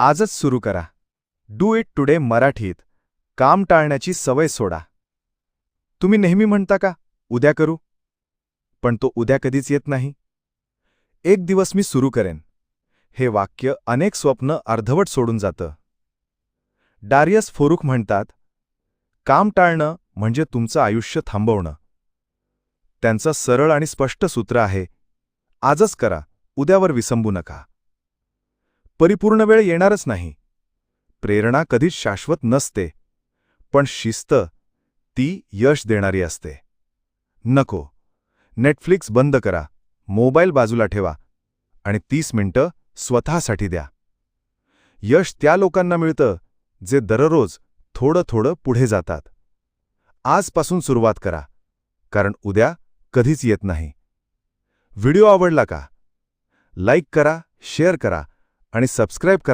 आजच सुरू करा. डू इट टुडे मराठीत. काम टाळण्याची सवय सोडा. तुम्ही नेहमी म्हणता का उद्या करू? पण तो उद्या कधीच येत नाही. एक दिवस मी सुरू करेन. हे वाक्य अनेक स्वप्न अर्धवट सोडून जातं. डारियस फोरुख म्हणतात काम टाळणं म्हणजे तुमचं आयुष्य थांबवणं. त्यांचं सरळ आणि स्पष्ट सूत्र आहे आजच करा उद्यावर विसंबू नका. परिपूर्ण वेळ येणारच नाही. प्रेरणा कधीच शाश्वत नसते पण शिस्त ती यश देणारी असते. नको नेटफ्लिक्स बंद करा मोबाईल बाजूला ठेवा आणि तीस मिनिटं स्वतःसाठी द्या. यश त्या लोकांना मिळतं जे दररोज थोडं थोडं पुढे जातात. आजपासून सुरुवात करा कारण उद्या कधीच येत नाही. व्हिडिओ आवडला का? लाईक करा शेअर करा आणि सबस्क्राईब करा.